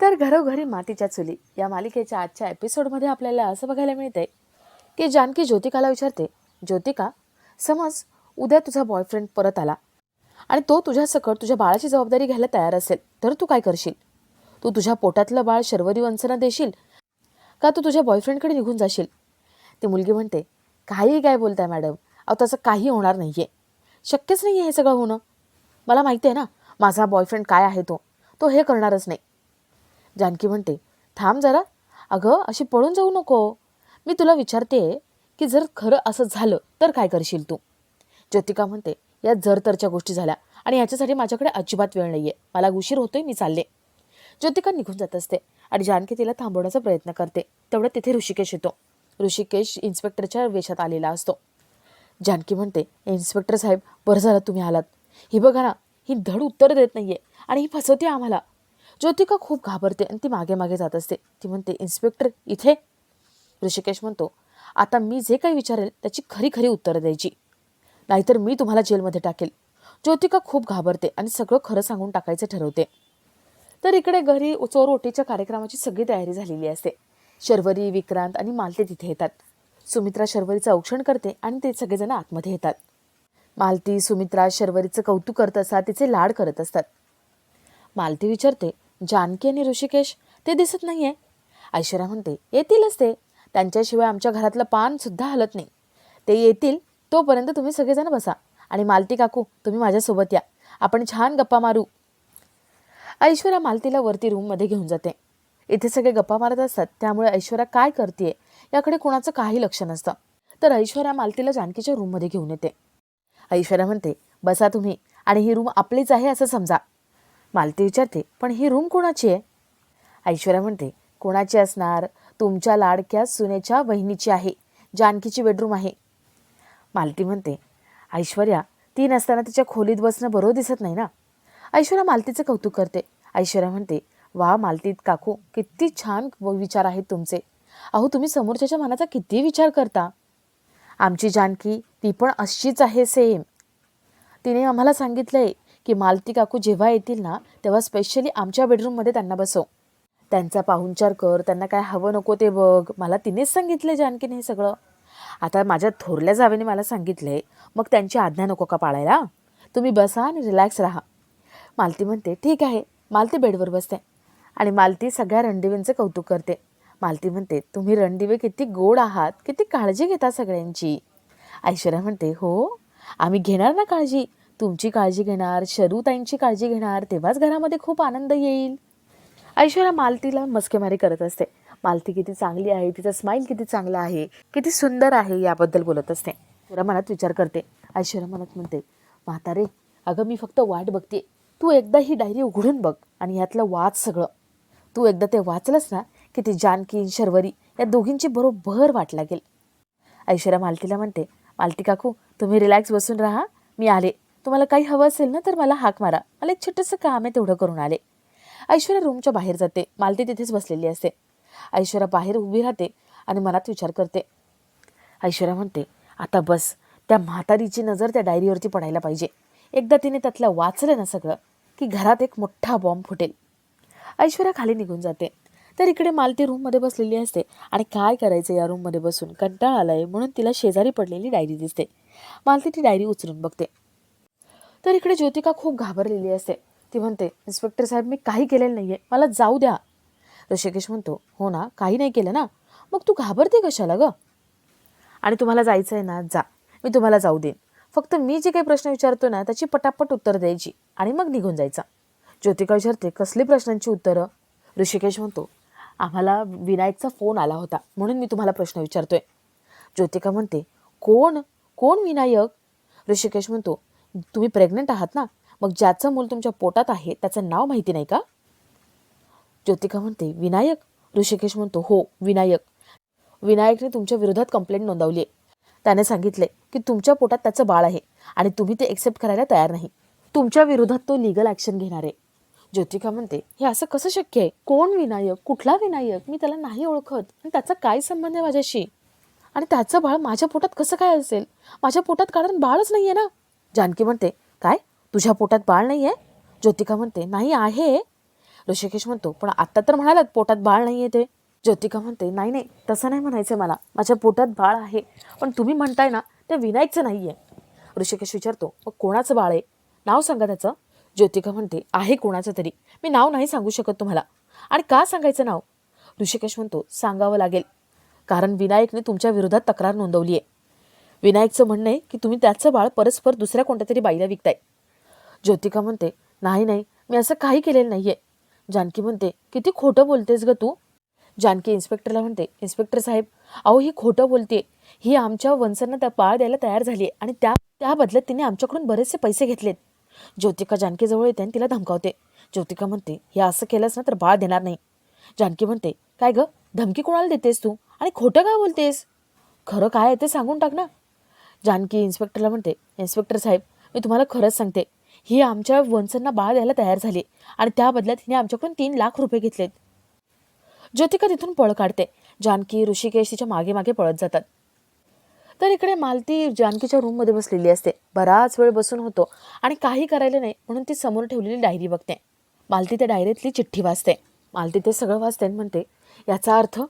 तर घरोघरी मातीच्या चुली. या मालिकेच्या आजच्या एपिसोडमध्ये आपल्याला असं बघायला मिळते की जानकी ज्योतिकाला विचारते ज्योतिका समज उद्या तुझा बॉयफ्रेंड परत आला आणि तो तुझ्या सकट तुझ्या बाळाची जबाबदारी घ्यायला तयार असेल तर तू काय करशील? तू तुझ्या पोटातलं बाळ शर्वरी वंचना देशील का तू तुझ्या बॉयफ्रेंडकडे निघून जाशील? ती मुलगी म्हणते काही काय बोलताय मॅडम. अहो तसं काही होणार नाही आहे शक्यच नाही आहे हे सगळं होणं. मला माहिती आहे ना माझा बॉयफ्रेंड काय आहे तो? तो हे करणारच नाही. जानकी म्हणते थांब जरा. अगं अशी पळून जाऊ नको. मी तुला विचारते की जर खरं असं झालं तर काय करशील तू? ज्योतिका म्हणते या जर तरच्या गोष्टी झाल्या आणि याच्यासाठी माझ्याकडे अजिबात वेळ नाही आहे मला उशीर होतोय मी चालले. ज्योतिका निघून जात असते आणि जानकी तिला थांबवण्याचा प्रयत्न करते. तेवढ्यात तिथे ऋषिकेश येतो. ऋषिकेश इन्स्पेक्टरच्या वेशात आलेला असतो. जानकी म्हणते इन्स्पेक्टर साहेब बरं झालं तुम्ही आलात. ही बघा ना ही धड उत्तर देत नाहीये आणि ही फसवते आम्हाला. ज्योतिका खूप घाबरते आणि ती मागे मागे जात असते. ती म्हणते इन्स्पेक्टर इथे. ऋषिकेश म्हणतो आता मी जे काही विचारेल त्याची खरी खरी उत्तरं द्यायची. नाहीतर मी तुम्हाला जेलमध्ये टाकेल. ज्योतिका खूप घाबरते आणि सगळं खरं सांगून टाकायचं ठरवते. तर इकडे घरी चोर ओटीच्या कार्यक्रमाची सगळी तयारी झालेली असते. शर्वरी विक्रांत आणि मालती तिथे येतात. सुमित्रा शर्वरीचं औक्षण करते आणि ते सगळेजण आतमध्ये येतात. मालती सुमित्रा शर्वरीचं कौतुक करत असतात तिचे लाड करत असतात. मालती विचारते जानकी आणि ऋषिकेश ते दिसत नाहीये. ऐश्वर्या म्हणते येतीलच ते. त्यांच्याशिवाय आमच्या घरातलं पानसुद्धा हलत नाही. ते येतील तोपर्यंत तुम्ही सगळेजण बसा. आणि मालती काकू तुम्ही माझ्यासोबत या. आपण छान गप्पा मारू. ऐश्वर्या मालतीला वरती रूममध्ये घेऊन जाते. इथे सगळे गप्पा मारत असतात त्यामुळे ऐश्वर्या काय करते याकडे कोणाचं काही लक्ष नसतं. तर ऐश्वर्या मालतीला जानकीच्या रूममध्ये घेऊन येते. ऐश्वर्या म्हणते बसा तुम्ही. आणि ही रूम आपलीच आहे असं समजा. मालती विचारते पण ही रूम कोणाची आहे? ऐश्वर्या म्हणते कोणाची असणार? तुमच्या लाडक्या सुनेच्या बहिणीची आहे जानकीची बेडरूम आहे. मालती म्हणते ऐश्वर्या ती नसताना तिच्या खोलीत बसणं बरोबर दिसत नाही ना? ऐश्वर्या मालतीचं कौतुक करते. ऐश्वर्या म्हणते वा मालतीत काकू किती छान विचार आहेत तुमचे. अहो तुम्ही समोरच्याच्या मनाचा किती विचार करता? आमची जानकी ती पण अशीच आहे सेम. तिने आम्हाला सांगितलंय की मालती काकू जेव्हा येतील ना तेव्हा स्पेशली आमच्या बेडरूममध्ये त्यांना बसव. त्यांचा पाहुणचार कर त्यांना काय हवं नको ते बघ. मला तिनेच सांगितलं जानकीने हे सगळं. आता माझ्या थोरल्या जावेने मला सांगितलंय मग त्यांची आज्ञा नको का पाळायला? तुम्ही बसा आणि रिलॅक्स राहा. मालती म्हणते ठीक आहे. मालती बेडवर बसते. आणि मालती सगळ्या रणदिवेंचं कौतुक करते. मालती म्हणते तुम्ही रणदिवे किती गोड आहात किती काळजी घेता सगळ्यांची. ऐश्वर्या म्हणते हो आम्ही घेणार ना काळजी? तुमची काळजी घेणार शरूताईंची काळजी घेणार तेव्हाच घरामध्ये खूप आनंद येईल. ऐश्वर्या मालतीला मस्केमारी करत असते. मालती किती चांगली आहे तिचा स्माईल किती चांगला आहे किती सुंदर आहे याबद्दल बोलत असते. ऐश्वर्या मनात विचार करते. ऐश्वर्या मनात म्हणते म्हातारे अगं मी फक्त वाट बघते तू एकदा ही डायरी उघडून बघ आणि यातलं वाच सगळं. तू एकदा ते वाचलंस ना की ती जानकी शर्वरी या दोघींची बरोबर वाट लागेल. ऐश्वर्या मालतीला म्हणते मालती काकू तुम्ही रिलॅक्स बसून राहा. मी आले. तुम्हाला काही हवं असेल ना तर मला हाक मारा. मला एक छोटंसं काम आहे तेवढं करून आले. ऐश्वर्या रूमच्या बाहेर जाते. मालती तिथेच बसलेली असते. ऐश्वर्या बाहेर उभी राहते आणि मनात विचार करते. ऐश्वर्या म्हणते आता बस. त्या म्हातारीची नजर त्या डायरीवरती पडायला पाहिजे. एकदा तिने त्यातलं वाचलं ना सगळं की घरात एक मोठा बॉम्ब फुटेल. ऐश्वर्या खाली निघून जाते. तर इकडे मालती रूममध्ये बसलेली असते आणि काय करायचं या रूममध्ये बसून? कंटाळा आलाय म्हणून तिला शेजारी पडलेली डायरी दिसते. मालती ती डायरी उचलून बघते. तर इकडे ज्योतिका खूप घाबरलेली असते. ती म्हणते इन्स्पेक्टर साहेब मी काही केलेलं नाही आहे मला जाऊ द्या. ऋषिकेश म्हणतो हो ना काही नाही केलं ना? मग तू घाबरते कशाला ग? आणि तुम्हाला जायचं आहे ना जा. मी तुम्हाला जाऊ देईन. फक्त मी जे काही प्रश्न विचारतो ना त्याची पटापट उत्तर द्यायची आणि मग निघून जायचा. ज्योतिका विचारते कसली प्रश्नांची उत्तरं? ऋषिकेश म्हणतो आम्हाला विनायकचा फोन आला होता म्हणून मी तुम्हाला प्रश्न विचारतोय. ज्योतिका म्हणते कोण? कोण विनायक? ऋषिकेश म्हणतो तुम्ही प्रेग्नंट आहात ना मग ज्याचं मूल तुमच्या पोटात आहे त्याचं नाव माहिती नाही का? ज्योतिका म्हणते विनायक. ऋषिकेश म्हणतो हो विनायक. विनायकने तुमच्या विरोधात कंप्लेंट नोंदवली आहे. त्याने सांगितले की तुमच्या पोटात त्याचं बाळ आहे आणि तुम्ही ते एक्सेप्ट करायला तयार नाही. तुमच्या विरोधात तो लिगल ॲक्शन घेणार आहे. ज्योतिका म्हणते हे असं कसं शक्य आहे? कोण विनायक? कुठला विनायक? मी त्याला नाही ओळखत. आणि त्याचा काय संबंध आहे माझ्याशी? आणि त्याचं बाळ माझ्या पोटात कसं काय असेल? माझ्या पोटात कारण बाळच नाही आहे ना. जानकी म्हणते काय? तुझ्या पोटात बाळ नाही आहे ज्योतिका म्हणते नाही आहे. ऋषिकेश म्हणतो पण आत्ता तर म्हणालात पोटात बाळ नाही आहे ते. ज्योतिका म्हणते नाही नाही तसं नाही म्हणायचं मला. माझ्या पोटात बाळ आहे. पण तुम्ही म्हणताय ना ते विनायकचं नाही आहे ऋषिकेश विचारतो मग कोणाचं बाळ आहे? नाव सांगा त्याचं. ज्योतिका म्हणते आहे कोणाचं तरी. मी नाव नाही सांगू शकत तुम्हाला. आणि का सांगायचं नाव? ऋषिकेश म्हणतो सांगावं लागेल. कारण विनायकने तुमच्या विरोधात तक्रार नोंदवली आहे विनायकचं म्हणणं आहे की तुम्ही त्याचं बाळ परस्पर दुसऱ्या कोणत्या तरी बाईला विकताय. ज्योतिका म्हणते नाही नाही मी असं काही केलेलं नाही आहे जानकी म्हणते किती खोटं बोलतेस ग तू. जानकी इन्स्पेक्टरला म्हणते इन्स्पेक्टर साहेब अहो ही खोटं बोलते ही आमच्या वंशांना त्या बाळ द्यायला तयार झाली आहे आणि त्या त्या बदल्यात तिने आमच्याकडून बरेचसे पैसे घेतलेत. ज्योतिका जानकीजवळ येते आणि तिला धमकावते. ज्योतिका म्हणते हे असं केलंस ना तर बाळ देणार नाही. जानकी म्हणते काय ग धमकी कोणाला देतेस तू? आणि खोटं का बोलतेस? खरं काय आहे ते सांगून टाक ना. जानकी इन्स्पेक्टरला म्हणते इन्स्पेक्टर साहेब मी तुम्हाला खरंच सांगते ही आमच्या वंसांना बाळ द्यायला तयार झाली आणि त्या बदल्यात हिने आमच्याकडून तीन लाख रुपये घेतलेत. ज्योतिका तिथून पळ काढते. जानकी ऋषिकेश तिच्यामागे मागे पळत जातात. तर इकडे मालती जानकीच्या रूममध्ये बसलेली असते. बराच वेळ बसून होतो आणि काही करायला नाही म्हणून ती समोर ठेवलेली डायरी बघते. मालती त्या डायरीतली चिठ्ठी वाचते. मालती ते सगळं वाचते आणि म्हणते याचा अर्थ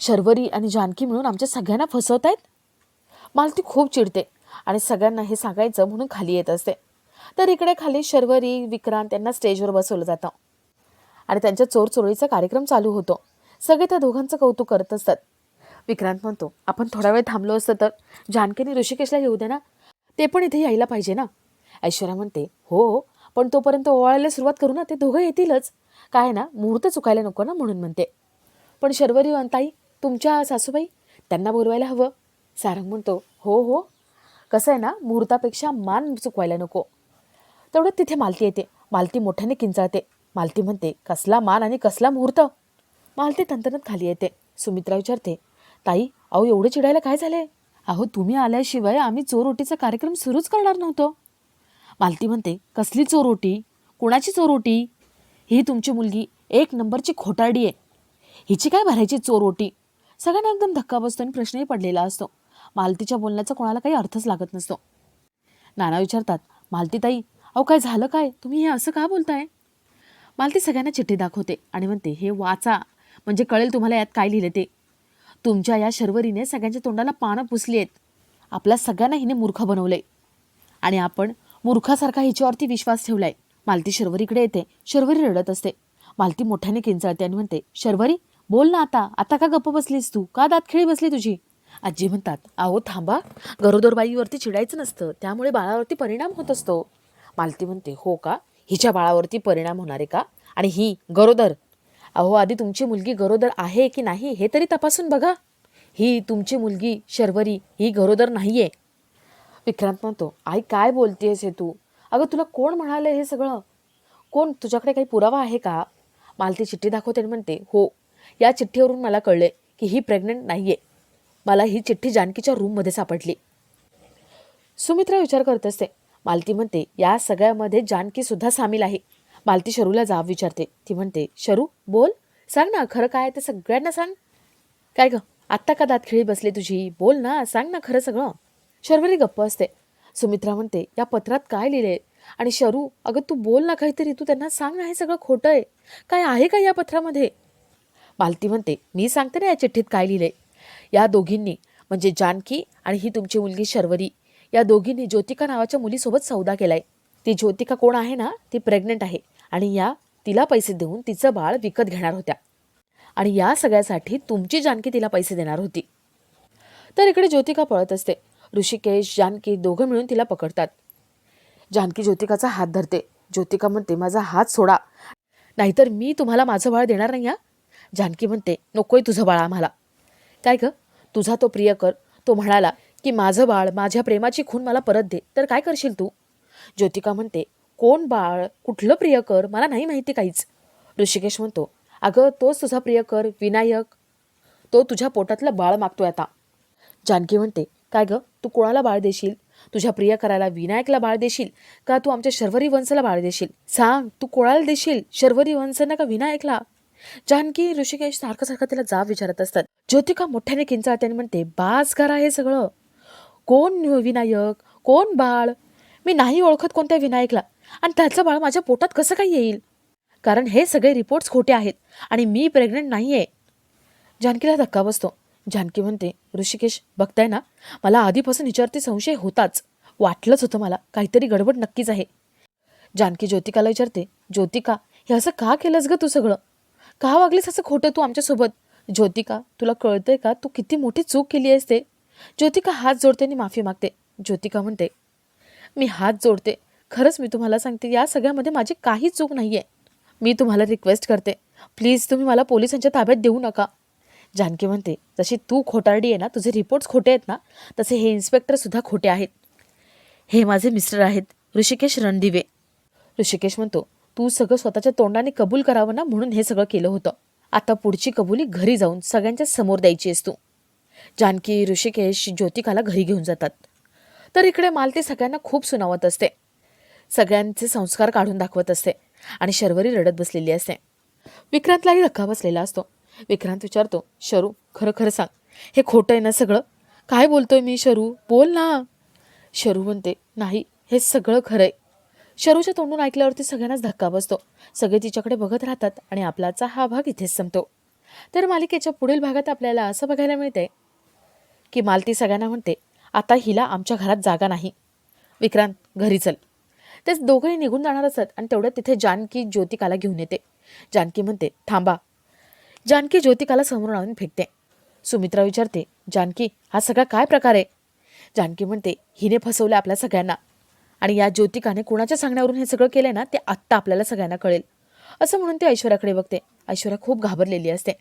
शर्वरी आणि जानकी मिळून आमच्या सगळ्यांना फसवत आहेत मला मालती खूप चिडते आणि सगळ्यांना हे सांगायचं म्हणून खाली येत असते. तर इकडे खाली शर्वरी विक्रांत यांना स्टेजवर बसवलं जातं. आणि त्यांच्या चोर चोरीचा कार्यक्रम चालू होतो. सगळे त्या दोघांचं कौतुक करत असतात. विक्रांत म्हणतो आपण थोडा वेळ थांबलो असतं तर जानकीने ऋषिकेशला येऊ दे ना? ते पण इथे यायला पाहिजे ना? ऐश्वर्या म्हणते हो, हो पण तोपर्यंत ओवाळायला सुरुवात करू ना ते दोघं येतीलच. काय ना मुहूर्त चुकायला नको ना? म्हणून म्हणते. पण शर्वरी ताई तुमच्या सासूबाई त्यांना बोलवायला हवं. सारंग म्हणतो हो हो. कसं आहे ना मुहूर्तापेक्षा मान चुकवायला नको. तेवढ्यात तिथे मालती येते. मालती मोठ्याने किंचाळते. मालती म्हणते कसला मान आणि कसला मुहूर्त? मालती तंतनत खाली येते. सुमित्रा विचारते ताई अहो एवढे चिडायला काय झाले अहो तुम्ही आल्याशिवाय आम्ही चोरोटीचा कार्यक्रम सुरूच करणार नव्हतो. मालती म्हणते कसली चोरोटी कोणाची चोरोटी ही तुमची मुलगी एक नंबरची खोटारडी आहे. हिची काय भरायची चोरोटी सगळ्यांना एकदम धक्का बसतो आणि प्रश्नही पडलेला असतो. मालतीच्या बोलण्याचा कोणाला काही अर्थच लागत नसतो. नाना विचारतात मालतीताई अहो काय झालं काय? तुम्ही हे असं का बोलताय? मालती सगळ्यांना चिठ्ठी दाखवते आणि म्हणते हे वाचा म्हणजे कळेल तुम्हाला यात काय लिहिलं ते. तुमच्या या शर्वरीने सगळ्यांच्या तोंडाला पानं पुसली आहेत. आपल्या सगळ्यांना हिने मूर्ख बनवलंय. आणि आपण मूर्खासारखा हिच्यावरती विश्वास ठेवलाय. मालती शर्वरीकडे येते शर्वरी रडत असते. मालती मोठ्याने किंचाळते आणि म्हणते शर्वरी बोल ना आता. आता का गप्प बसलीस तू? का दात खेळी बसली तुझी? आजी म्हणतात अहो थांबा. गरोदरबाईवरती चिडायचं नसतं. त्यामुळे बाळावरती परिणाम होत असतो. मालती म्हणते हो का? हिच्या बाळावरती परिणाम होणार आहे का? आणि ही गरोदर अहो आधी तुमची मुलगी गरोदर आहे की नाही हे तरी तपासून बघा. ही तुमची मुलगी शर्वरी ही गरोदर नाही आहे विक्रांत म्हणतो आई काय बोलतेस हे तू? अगं तुला कोण म्हणालं हे सगळं? कोण तुझ्याकडे काही पुरावा आहे का? मालती चिठ्ठी दाखवते आणि म्हणते हो. या चिठ्ठीवरून मला कळले की ही प्रेग्नंट नाही आहे मला ही चिठ्ठी जानकीच्या रूममध्ये सापडली. सुमित्रा विचार करत असते. मालती म्हणते या सगळ्यामध्ये जानकीसुद्धा सामील आहे. मालती शरूला जाब विचारते. ती म्हणते शरू बोल. सांग ना खरं काय ते सगळ्यांना सांग. काय ग? आत्ता का दात खिळी बसली तुझी? बोल ना सांग ना खरं सगळं. शर्वरी गप्प असते. सुमित्रा म्हणते या पत्रात काय लिहिले आणि शरू अगं तू बोल ना काहीतरी. तू त्यांना सांग ना हे सगळं खोटं आहे. काय आहे का या पत्रामध्ये? मालती म्हणते मी सांगते ना या चिठ्ठीत काय लिहिले या दोघींनी म्हणजे जानकी आणि ही तुमची मुलगी शर्वरी या दोघींनी ज्योतिका नावाच्या मुलीसोबत सौदा केलाय. ती ज्योतिका कोण आहे ना ती प्रेग्नंट आहे आणि या तिला पैसे देऊन तिचं बाळ विकत घेणार होत्या. आणि या सगळ्यासाठी तुमची जानकी तिला पैसे देणार होती. तर इकडे ज्योतिका पळत असते. ऋषिकेश जानकी दोघं मिळून तिला पकडतात. जानकी ज्योतिकाचा हात धरते. ज्योतिका म्हणते माझा हात सोडा. नाहीतर मी तुम्हाला माझं बाळ देणार नाही हा? जानकी म्हणते नकोय तुझं बाळ आम्हाला. काय ग? तुझा तो प्रियकर तो म्हणाला की माझं बाळ माझ्या प्रेमाची खून मला परत दे. तर काय करशील तू? ज्योतिका म्हणते कोण बाळ कुठलं प्रियकर मला नाही माहिती काहीच. ऋषिकेश म्हणतो अगं तोच तुझा प्रियकर विनायक. तो तुझ्या पोटातलं बाळ मागतोय आता. जानकी म्हणते काय ग? तू कोणाला बाळ देशील? तुझ्या प्रियकराला विनायकला बाळ देशील? का तू आमच्या शर्वरी वंशला बाळ देशील? सांग तू कोणाला देशील? शर्वरी वंशना का विनायकला? जानकी ऋषिकेश सारखं सारखं तिला जाब विचारत असतात. ज्योतिका मोठ्याने किंचाळते आणि म्हणते बास करा हे सगळं. कोण विनायक? कोण बाळ? मी नाही ओळखत कोणत्या विनायकला. आणि त्याचं बाळ माझ्या पोटात कसं काय येईल? कारण हे सगळे रिपोर्ट्स खोटे आहेत आणि मी प्रेग्नंट नाही आहे जानकीला धक्का बसतो. जानकी म्हणते ऋषिकेश बघताय ना मला आधीपासून विचारते संशय होताच. वाटलंच होतं मला काहीतरी गडबड नक्कीच आहे. जानकी ज्योतिकाला विचारते ज्योतिका हे असं का केलंस ग तू सगळं? का वागलीस असं खोटं तू आमच्यासोबत? ज्योतिका तुला कळतंय का तू किती मोठी चूक केली आहेस ते? ज्योतिका हात जोडते आणि माफी मागते. ज्योतिका म्हणते मी हात जोडते. खरंच मी तुम्हाला सांगते या सगळ्यामध्ये माझी काही चूक नाही आहे मी तुम्हाला रिक्वेस्ट करते. प्लीज तुम्ही मला पोलिसांच्या ताब्यात देऊ नका. जानकी म्हणते जशी तू खोटारडी आहे ना तुझे रिपोर्ट्स खोटे आहेत ना तसे हे इन्स्पेक्टरसुद्धा खोटे आहेत. हे माझे मिस्टर आहेत ऋषिकेश रणदिवे. ऋषिकेश म्हणतो तू सगळं स्वतःच्या तोंडाने कबूल करावं ना म्हणून हे सगळं केलं होतं. आता पुढची कबुली घरी जाऊन सगळ्यांच्या समोर द्यायची आहेस तू. जानकी ऋषिकेश ज्योतिकाला घरी घेऊन जातात. तर इकडे मालती सगळ्यांना खूप सुनावत असते. सगळ्यांचे संस्कार काढून दाखवत असते आणि शर्वरी रडत बसलेली असते. विक्रांतलाही धक्का बसलेला असतो. विक्रांत विचारतो शरू खरं खरं सांग. हे खोटं आहे ना सगळं? काय बोलतोय मी शरू? बोल ना. शरू म्हणते नाही हे सगळं खरं आहे. शरूच्या तोंडून ऐकल्यावरती सगळ्यांनाच धक्का बसतो. सगळे तिच्याकडे बघत राहतात आणि आपलाचा हा भाग इथेच संपतो. तर मालिकेच्या पुढील भागात आपल्याला असं बघायला मिळते की मालती सगळ्यांना म्हणते आता हिला आमच्या घरात जागा नाही. विक्रांत घरी चल. तेच दोघंही निघून जाणार असत आणि तेवढ्यात तिथे जानकी ज्योतिकाला घेऊन येते. जानकी म्हणते थांबा. जानकी ज्योतिकाला समोर आणून फेकते. सुमित्रा विचारते जानकी हा सगळा काय प्रकार आहे? जानकी म्हणते हिने फसवलं आपल्या सगळ्यांना. आणि या ज्योतिकाने कुणाच्या सांगण्यावरून हे सगळं केलंय ना ते आत्ता आपल्याला सगळ्यांना कळेल. असं म्हणून ते ऐश्वर्याकडे बघते. ऐश्वर्या खूप घाबरलेली असते.